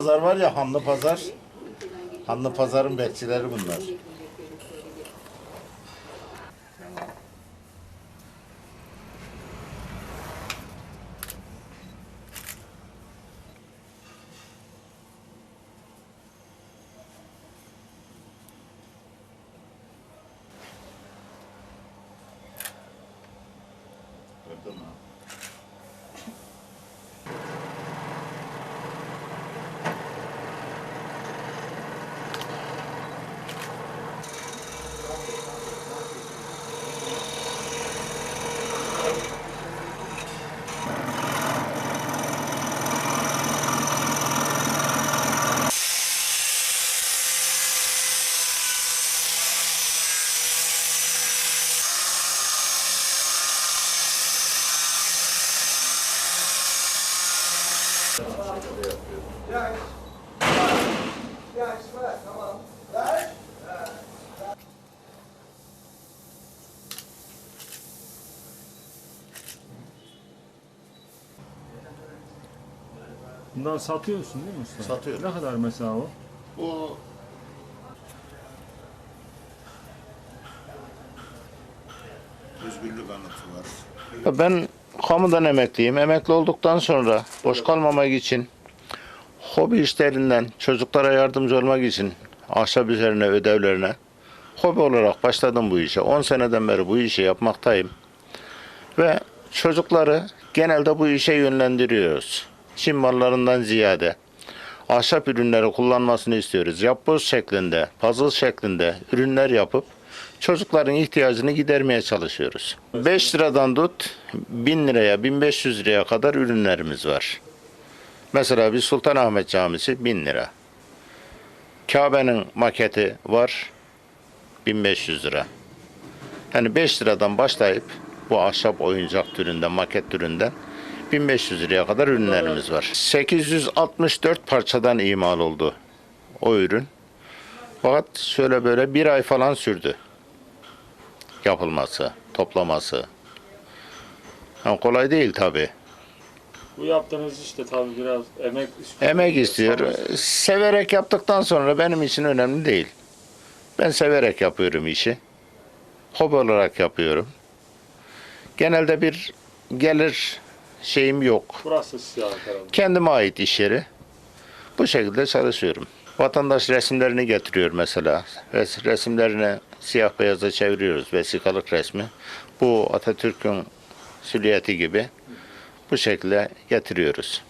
Pazar var ya Hanlı Pazar. Hanlı Pazar'ın bekçileri bunlar. Gördün mü? Bunları satıyorsun değil mi usta? Satıyorum. Ne kadar mesela o? Bu özgürlük anıtı var. Ben kamudan emekliyim. Emekli olduktan sonra boş kalmamak için hobi işlerinden çocuklara yardımcı olmak için ahşap üzerine ödevlerine hobi olarak başladım bu işe. 10 seneden beri bu işi yapmaktayım. Ve çocukları genelde bu işe yönlendiriyoruz. Çin mallarından ziyade ahşap ürünleri kullanmasını istiyoruz. Yapboz şeklinde, puzzle şeklinde ürünler yapıp çocukların ihtiyacını gidermeye çalışıyoruz. 5 liradan tut 1000 liraya, 1500 liraya kadar ürünlerimiz var. Mesela bir Sultanahmet Camisi 1000 lira. Kabe'nin maketi var 1500 lira. Yani 5 liradan başlayıp bu ahşap oyuncak türünden, maket türünden 1500 liraya kadar ürünlerimiz var. 864 parçadan imal oldu o ürün. Fakat şöyle böyle bir ay falan sürdü yapılması, toplaması. Yani kolay değil tabi. Bu yaptığınız işte tabii biraz emek istiyor. Emek istiyor. Severek yaptıktan sonra benim için önemli değil. Ben severek yapıyorum işi. Hobi olarak yapıyorum. Genelde bir gelir şeyim yok. Burası siyah herhalde. Kendime ait iş yeri. Bu şekilde çalışıyorum. Vatandaş resimlerini getiriyor mesela. Res- Resimlerini siyah beyaza çeviriyoruz. Vesikalık resmi. Bu Atatürk'ün silüeti gibi. Bu şekilde getiriyoruz.